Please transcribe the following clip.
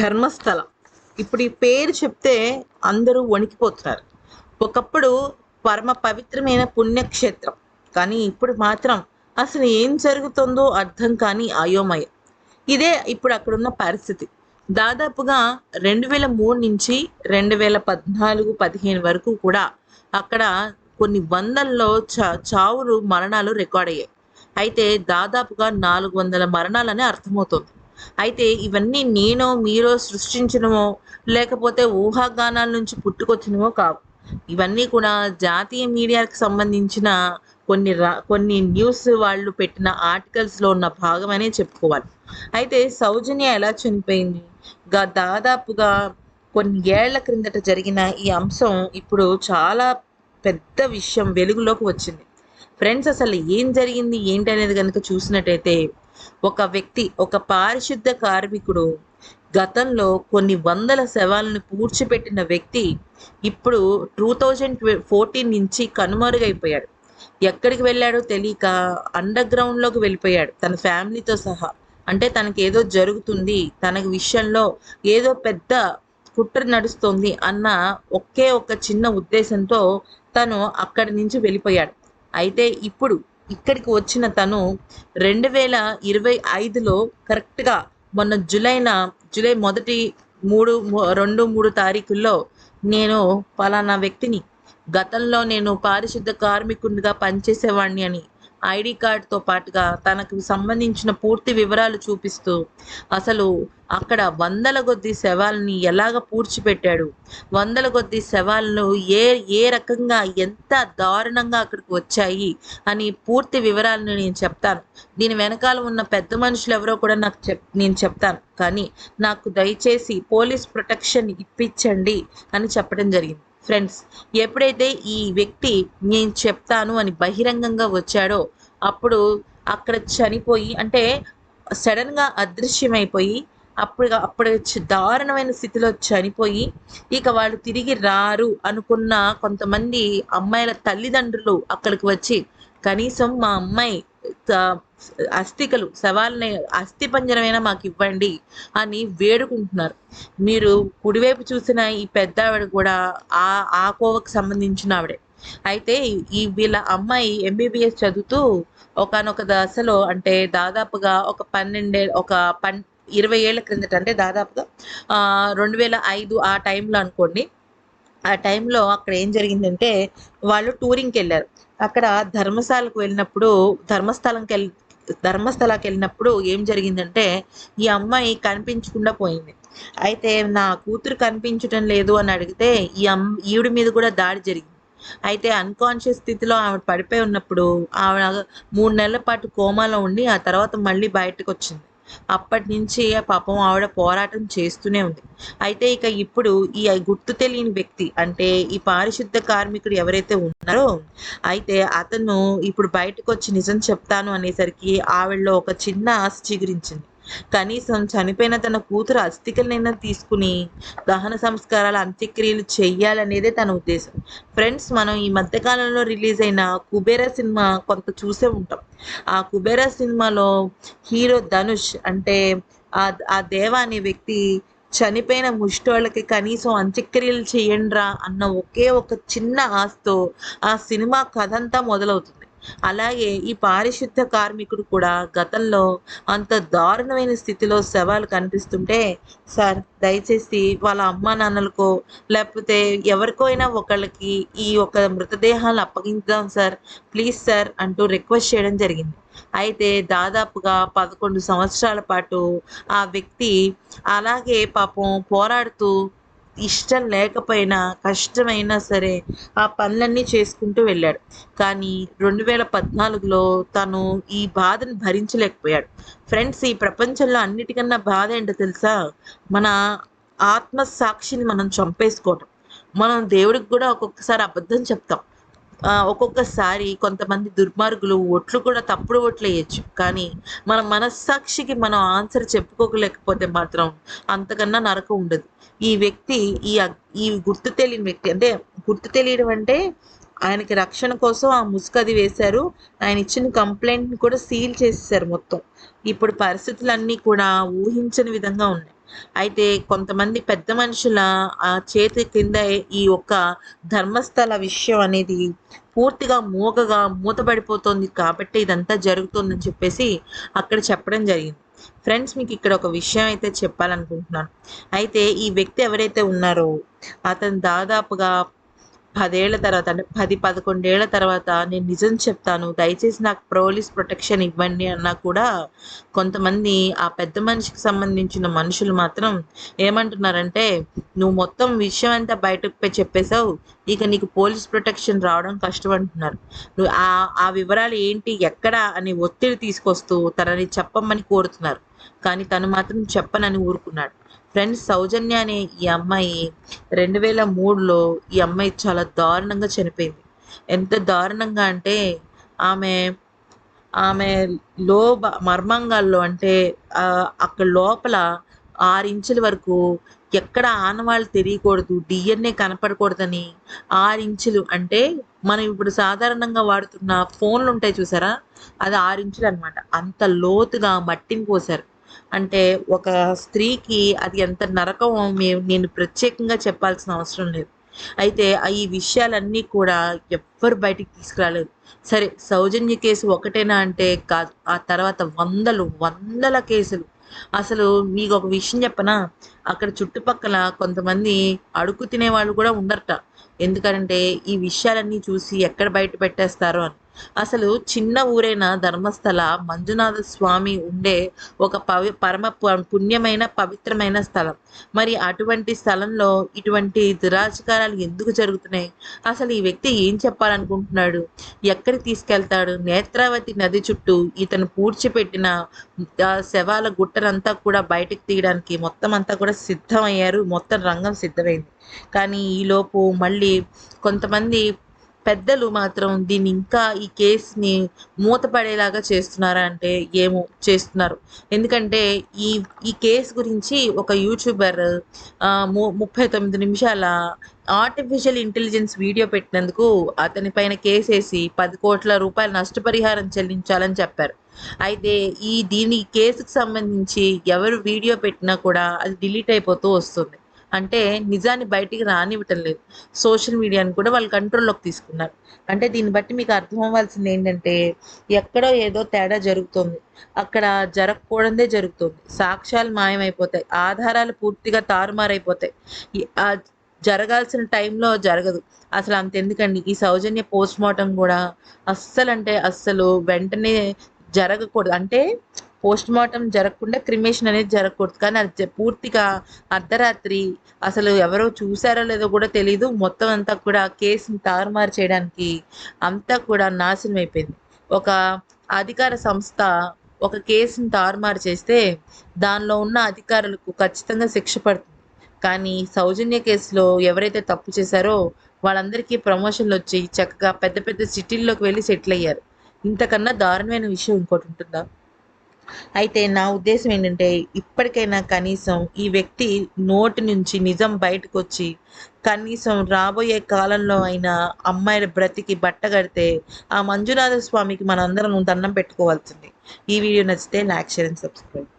ధర్మస్థలం. ఇప్పుడు ఈ పేరు చెప్తే అందరూ వణికిపోతున్నారు. ఒకప్పుడు పరమ పవిత్రమైన పుణ్యక్షేత్రం. కానీ ఇప్పుడు మాత్రం అసలు ఏం జరుగుతుందో అర్థం కాని అయోమయం. ఇదే ఇప్పుడు అక్కడున్న పరిస్థితి. దాదాపుగా రెండు వేల మూడు నుంచి రెండు వేల పద్నాలుగు పదిహేను వరకు కూడా అక్కడ కొన్ని వందల్లో చా చావులు మరణాలు రికార్డ్ అయ్యాయి. అయితే దాదాపుగా నాలుగు వందల మరణాలని అర్థమవుతుంది. అయితే ఇవన్నీ నేనో మీరో సృష్టించడమో లేకపోతే ఊహాగానాల నుంచి పుట్టుకొచ్చినవో కావు. ఇవన్నీ కూడా జాతీయ మీడియాకి సంబంధించిన కొన్ని రా కొన్ని న్యూస్ వాళ్ళు పెట్టిన ఆర్టికల్స్లో ఉన్న భాగమనే చెప్పుకోవాలి. అయితే సౌజన్య ఎలా చనిపోయింది? గా దాదాపుగా కొన్ని ఏళ్ళ క్రిందట జరిగిన ఈ అంశం ఇప్పుడు చాలా పెద్ద విషయం వెలుగులోకి వచ్చింది. ఫ్రెండ్స్ అసలు ఏం జరిగింది? ఏంటి అనేది కనుక చూసినట్టయితే ఒక వ్యక్తి ఒక పారిశుద్ధ కార్మికుడు గతంలో కొన్ని వందల శవాలను పూడ్చిపెట్టిన వ్యక్తి ఇప్పుడు టూ థౌజండ్ ఫోర్టీన్ నుంచి కనుమరుగైపోయాడు. ఎక్కడికి వెళ్ళాడో తెలియక అండర్ గ్రౌండ్లోకి వెళ్ళిపోయాడు. తన ఫ్యామిలీతో సహా. అంటే తనకి ఏదో జరుగుతుంది తన విషయంలో ఏదో పెద్ద కుట్ర నడుస్తుంది అన్న ఒకే ఒక చిన్న ఉద్దేశంతో తను అక్కడి నుంచి వెళ్ళిపోయాడు. అయితే ఇప్పుడు ఇక్కడికి వచ్చిన తను రెండు వేల ఇరవై ఐదులో కరెక్ట్గా మొన్న జూలైన జూలై మొదటి మూడు రెండు మూడు తారీఖుల్లో నేను పలానా వ్యక్తిని గతంలో నేను పారిశుద్ధ కార్మికుడిగా పనిచేసేవాడిని అని ఐడి కార్డ్తో పాటుగా తనకు సంబంధించిన పూర్తి వివరాలు చూపిస్తూ అసలు అక్కడ వందల కొద్ది శవాలని ఎలాగ పూడ్చిపెట్టాడు? వందల కొద్ది శవాలను ఏ ఏ రకంగా ఎంత దారుణంగా అక్కడికి వచ్చాయి? అని పూర్తి వివరాలను నేను చెప్తాను. దీని వెనకాల ఉన్న పెద్ద మనుషులు ఎవరో కూడా నాకు చెప్ నేను చెప్తాను. కానీ నాకు దయచేసి పోలీస్ ప్రొటెక్షన్ ఇప్పించండి అని చెప్పడం జరిగింది. ఫ్రెండ్స్ ఎప్పుడైతే ఈ వ్యక్తి నేను చెప్తాను అని బహిరంగంగా వచ్చాడో అప్పుడు అక్కడ చనిపోయి అంటే సడన్గా అదృశ్యమైపోయి అప్పుడు అప్పుడు దారుణమైన స్థితిలో చనిపోయి ఇక వాళ్ళు తిరిగి రారు అనుకున్న కొంతమంది అమ్మాయిల తల్లిదండ్రులు అక్కడికి వచ్చి కనీసం మా అమ్మాయి అస్థికలు శవాలని అస్థి పంజరమైనా మాకు ఇవ్వండి అని వేడుకుంటున్నారు. మీరు కుడివైపు చూసిన ఈ పెద్ద ఆవిడ కూడా ఆ ఆ కోవకు సంబంధించిన ఆవిడే. అయితే ఈ వీళ్ళ అమ్మాయి ఎంబీబీఎస్ చదువుతూ ఒకనొక దశలో అంటే దాదాపుగా ఒక పన్నెండే ఒక పన్ ఇరవై ఏళ్ళ క్రిందట అంటే దాదాపుగా ఆ, రెండు వేల ఐదు ఆ టైంలో అనుకోండి. ఆ టైంలో అక్కడ ఏం జరిగిందంటే వాళ్ళు టూరింగ్కి వెళ్ళారు. అక్కడ ధర్మశాలకు వెళ్ళినప్పుడు ధర్మస్థలంకి వెళ్ళి ధర్మస్థలాకి వెళ్ళినప్పుడు ఏం జరిగిందంటే ఈ అమ్మాయి కనిపించకుండా పోయింది. అయితే నా కూతురు కనిపించటం లేదు అని అడిగితే ఈ అమ్ ఈవిడి మీద కూడా దాడి జరిగింది. అయితే అన్కాన్షియస్ స్థితిలో ఆవిడ పడిపోయి ఉన్నప్పుడు ఆవిడ మూడు నెలల పాటు కోమాలో ఉండి ఆ తర్వాత మళ్ళీ బయటకు వచ్చింది. అప్పటి నుంచి పాపం ఆవిడ పోరాటం చేస్తూనే ఉంది. అయితే ఇక ఇప్పుడు ఈ గుర్తు తెలియని వ్యక్తి అంటే ఈ పారిశుద్ధ కార్మికుడు ఎవరైతే ఉన్నారో అయితే అతను ఇప్పుడు బయటకు వచ్చి నిజం చెప్తాను అనేసరికి ఆవిడలో ఒక చిన్న ఆశ చిగురించింది. కనీసం చనిపోయిన తన కూతురు అస్థికలనైనా తీసుకుని దహన సంస్కారాల అంత్యక్రియలు చెయ్యాలనేదే తన ఉద్దేశం. ఫ్రెండ్స్ మనం ఈ మధ్యకాలంలో రిలీజ్ అయిన కుబేర సినిమా కొంత చూసే ఉంటాం. ఆ కుబేర సినిమాలో హీరో ధనుష్ అంటే ఆ ఆ దేవ అనే వ్యక్తి చనిపోయిన ముష్టోళ్ళకి కనీసం అంత్యక్రియలు చేయండిరా అన్న ఒకే ఒక చిన్న ఆశతో ఆ సినిమా కథ అంతా మొదలవుతుంది. అలాగే ఈ పారిశుద్ధ కార్మికుడు కూడా గతంలో అంత దారుణమైన స్థితిలో శవాలు కనిపిస్తుంటే సార్ దయచేసి వాళ్ళ అమ్మా నాన్నలకో లేకపోతే ఎవరికో అయినా ఒకళ్ళకి ఈ ఒక మృతదేహాలు అప్పగించాం సార్ ప్లీజ్ సార్ అంటూ రిక్వెస్ట్ చేయడం జరిగింది. అయితే దాదాపుగా పదకొండు సంవత్సరాల పాటు ఆ వ్యక్తి అలాగే పాపం పోరాడుతూ ఇష్టం లేకపోయినా కష్టమైనా సరే ఆ పనులన్నీ చేసుకుంటూ వెళ్ళాడు. కానీ రెండు వేల పద్నాలుగులో తను ఈ బాధను భరించలేకపోయాడు. ఫ్రెండ్స్ ఈ ప్రపంచంలో అన్నిటికన్నా బాధ ఏంటో తెలుసా? మన ఆత్మ సాక్షిని మనం చంపేసుకోవటం. మనం దేవుడికి కూడా ఒక్కొక్కసారి అబద్ధం చెప్తాం. ఒక్కొక్కసారి కొంతమంది దుర్మార్గులు ఒట్లు కూడా తప్పుడు ఒట్లు వేయచ్చు. కానీ మన మనస్సాక్షికి మనం ఆన్సర్ చెప్పుకోలేకపోతే మాత్రం అంతకన్నా నరకం ఉండదు. ఈ వ్యక్తి ఈ ఈ గుర్తు తెలియని వ్యక్తి అంటే గుర్తు తెలియడం అంటే ఆయనకి రక్షణ కోసం ఆ ముసుగు అది వేశారు. ఆయన ఇచ్చిన కంప్లైంట్ కూడా సీల్ చేసేసారు మొత్తం. ఇప్పుడు పరిస్థితులన్నీ కూడా ఊహించని విధంగా ఉన్నాయి. అయితే కొంతమంది పెద్ద మనుషుల ఆ చేతి కింద ఈ ఒక్క ధర్మస్థల విషయం అనేది పూర్తిగా మూగగా మూతబడిపోతుంది కాబట్టి ఇదంతా జరుగుతుందని చెప్పేసి అక్కడ చెప్పడం జరిగింది. ఫ్రెండ్స్ మీకు ఇక్కడ ఒక విషయం అయితే చెప్పాలనుకుంటున్నాను. అయితే ఈ వ్యక్తి ఎవరైతే ఉన్నారో అతను దాదాపుగా పదేళ్ళ తర్వాత అంటే పది పదకొండేళ్ళ తర్వాత నేను నిజం చెప్తాను. దయచేసి నాకు పోలీస్ ప్రొటెక్షన్ ఇవ్వండి అన్నా కూడా కొంతమంది ఆ పెద్ద మనిషికి సంబంధించిన మనుషులు మాత్రం ఏమంటున్నారంటే నువ్వు మొత్తం విషయం అంతా బయటకు చెప్పేశావు ఇక నీకు పోలీస్ ప్రొటెక్షన్ రావడం కష్టం అంటున్నారు. నువ్వు ఆ ఆ వివరాలు ఏంటి ఎక్కడ అని ఒత్తిడి తీసుకొస్తూ తనని చెప్పమని కోరుతున్నారు. కానీ తను మాత్రం చెప్పనని ఊరుకున్నాడు. ఫ్రెండ్స్ సౌజన్య అనే ఈ అమ్మాయి రెండు వేల మూడులో ఈ అమ్మాయి చాలా దారుణంగా చనిపోయింది. ఎంత దారుణంగా అంటే ఆమె ఆమె లో మర్మంగాల్లో అంటే అక్కడ లోపల ఆరు ఇంచుల వరకు ఎక్కడ ఆనవాళ్ళు తెలియకూడదు డిఎన్ఏ కనపడకూడదని ఆరు ఇంచులు అంటే మనం ఇప్పుడు సాధారణంగా వాడుతున్న ఫోన్లు ఉంటాయి చూసారా? అది ఆరు ఇంచులు అనమాట అంత లోతుగా మట్టిని పోసారు అంటే ఒక స్త్రీకి అది ఎంత నరకం నేను ప్రత్యేకంగా చెప్పాల్సిన అవసరం లేదు. అయితే ఈ విషయాలన్నీ కూడా ఎవ్వరు బయటికి తీసుకురాలేదు. సరే సౌజన్య కేసు ఒకటేనా అంటే కాదు. ఆ తర్వాత వందలు వందల కేసులు. అసలు మీకు ఒక విషయం చెప్పనా? అక్కడ చుట్టుపక్కల కొంతమంది అడుగు తినే వాళ్ళు కూడా ఉండరట. ఎందుకంటే ఈ విషయాలన్నీ చూసి ఎక్కడ బయట పెట్టేస్తారో అని. అసలు చిన్న ఊరైన ధర్మస్థల మంజునాథ స్వామి ఉండే ఒక పవి పరమ పుణ్యమైన పవిత్రమైన స్థలం. మరి అటువంటి స్థలంలో ఇటువంటి దురాచకారాలు ఎందుకు జరుగుతున్నాయి? అసలు ఈ వ్యక్తి ఏం చెప్పాలనుకుంటున్నాడు? ఎక్కడికి తీసుకెళ్తాడు? నేత్రావతి నది చుట్టూ ఇతను పూడ్చిపెట్టిన శవాల గుట్టనంతా కూడా బయటకు తీయడానికి మొత్తం అంతా కూడా సిద్ధమయ్యారు. మొత్తం రంగం సిద్ధమైంది. కానీ ఈలోపు మళ్ళీ కొంతమంది పెద్దలు మాత్రం దీన్ని ఇంకా ఈ కేసుని మూతపడేలాగా చేస్తున్నారా అంటే ఏమో చేస్తున్నారు. ఎందుకంటే ఈ ఈ కేసు గురించి ఒక యూట్యూబర్ ముప్పై తొమ్మిది నిమిషాల ఆర్టిఫిషియల్ ఇంటెలిజెన్స్ వీడియో పెట్టినందుకు అతని పైన కేసేసి పది కోట్ల రూపాయలు నష్టపరిహారం చెల్లించాలని చెప్పారు. అయితే ఈ దీని కేసుకు సంబంధించి ఎవరు వీడియో పెట్టినా కూడా అది డిలీట్ అయిపోతూ వస్తుంది. అంటే నిజాన్ని బయటికి రానివ్వటం లేదు. సోషల్ మీడియాని కూడా వాళ్ళు కంట్రోల్లోకి తీసుకున్నారు. అంటే దీన్ని బట్టి మీకు అర్థం అవ్వాల్సింది ఏంటంటే ఎక్కడో ఏదో తేడా జరుగుతుంది. అక్కడ జరగకూడదే జరుగుతుంది. సాక్ష్యాలు మాయమైపోతాయి. ఆధారాలు పూర్తిగా తారుమారైపోతాయి. జరగాల్సిన టైంలో జరగదు. అసలు అంత ఎందుకండి? ఈ సౌజన్య పోస్ట్ మార్టం కూడా అస్సలు అంటే అస్సలు వెంటనే జరగకూడదు. అంటే పోస్ట్ మార్టం జరగకుండా క్రిమేషన్ అనేది జరగకూడదు. కానీ అది పూర్తిగా అర్ధరాత్రి అసలు ఎవరో చూసారో లేదో కూడా తెలియదు మొత్తం అంతా కూడా కేసుని తారుమారు చేయడానికి అంతా కూడా నాశనం అయిపోయింది. ఒక అధికార సంస్థ ఒక కేసుని తారుమారు చేస్తే దానిలో ఉన్న అధికారులకు ఖచ్చితంగా శిక్ష పడుతుంది. కానీ సౌజన్య కేసులో ఎవరైతే తప్పు చేశారో వాళ్ళందరికీ ప్రమోషన్లు వచ్చి చక్కగా పెద్ద పెద్ద సిటీల్లోకి వెళ్ళి సెటిల్ అయ్యారు. ఇంతకన్నా దారుణమైన విషయం ఇంకోటి ఉంటుందా? అయితే నా ఉద్దేశం ఏంటంటే ఇప్పటికైనా కనీసం ఈ వ్యక్తి నోటి నుంచి నిజం బయటకు వచ్చి కనీసం రాబోయే కాలంలో అయినా అమ్మాయిల బ్రతికి బట్ట కడితే ఆ మంజునాథ స్వామికి మనందరం దండం పెట్టుకోవాల్సింది. ఈ వీడియో నచ్చితే లైక్ షేర్ అండ్ సబ్స్క్రైబ్.